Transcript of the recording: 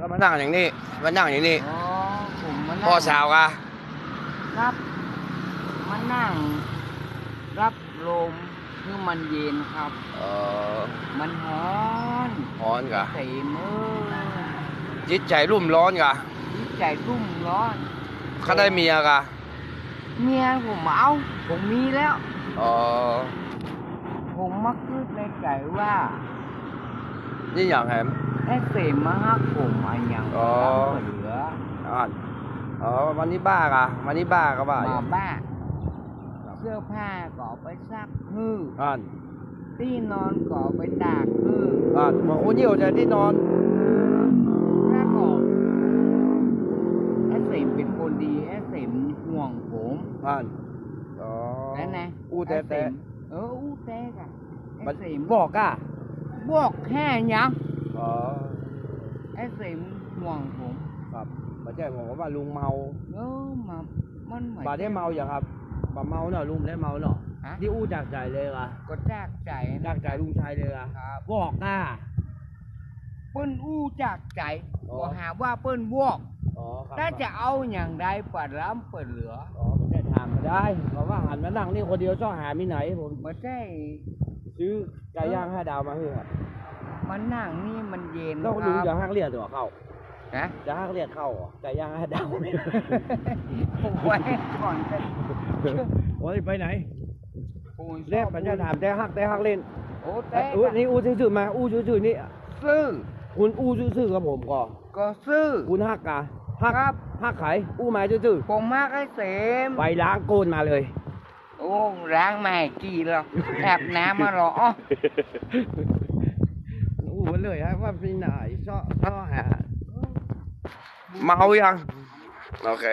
แล้วมานั่งอย่างนี้มานั่งอย่างนี้อ๋อผมมานั่งพ่อสาวกะครับมานั่ง รับลมคือมันเย็นครับ เออมันร้อนร้อนกะใส่มือจิตใจรุ่มร้อนกะจิตใจรุ่มร้อนเขาได้เมียกะเมียผมเอาผมมีแล้วอ๋อผมมักคิดในใจว่านี่อย่างแหม ไอ้เสมมาฮักผมอะไรอย่างอ๋อ เหลืออ่านอ๋อวันนี้บ้ากะวันนี้บ้ากะบ้าอยู่มาบ้าเสื้อผ้าก็เอาไปซักฮืออ่านที่นอนก็เอาไปตากฮืออ่านบอกคนเยี่ยวใจที่นอนแล้วก็ไอ้เสมเป็นคนดีไอ้เสมห่วงผมอ่านอ๋อนั่นนะอู้แต่ไอ้เสแต่มเอออู้แต่กะไอ้มันเสมบอกกะบอกแค่ยัง อ๋อไอ้เสมห่วงผมครับไม่ใช่บอกว่าลุงเมาเออมามันเหมือนบาได้เมาอย่างครับบาเมาเนาะลุงได้เมาเนาะฮะที่อู้จากใจเลยอะก็จากใจนะจากใจลุงชายเลยอะครับบอกกะเปิ้นอู้จากใจอ๋อก็หาว่าเปิ้นบวกอ๋อครับถ้าจะเอาอย่างใดปัดล้ำเปิดเหลืออ๋อไม่ได้ถามมาได้เพราะว่าหันมานั่งนี่คนเดียวชอบหามีไหนผมมาได้ซื้อไก่ย่างห้าดาวมาให้ครับ มันนั่งนี่มันเย็นแล้วคลุงรับจะหักเลียดตัวเข้านะจะหักเลียดเข้าเหรอไก่ย่างห้าดาวผมไว้ก่อนจะโอ้ยไปไหนปูนเรียกปัญญาถามแต่หักแต่หักเล่นโอ้เอ้แต่ยอู้นี่อู้ซื่อๆมาอู้ซื่อๆนี่ซื้อคุณอู้ซื่อๆกับผมก่อนก็ซื้อคุณหักกะหักครับหักไขอู้มาซื่อผมมากไอ้เสมๆไปล้างโกนมาเลยโอ้ล้างไม่กี่หรอกอาบน้ำมาหรอ lười vì nợ so so hả? Mau ยัง ok.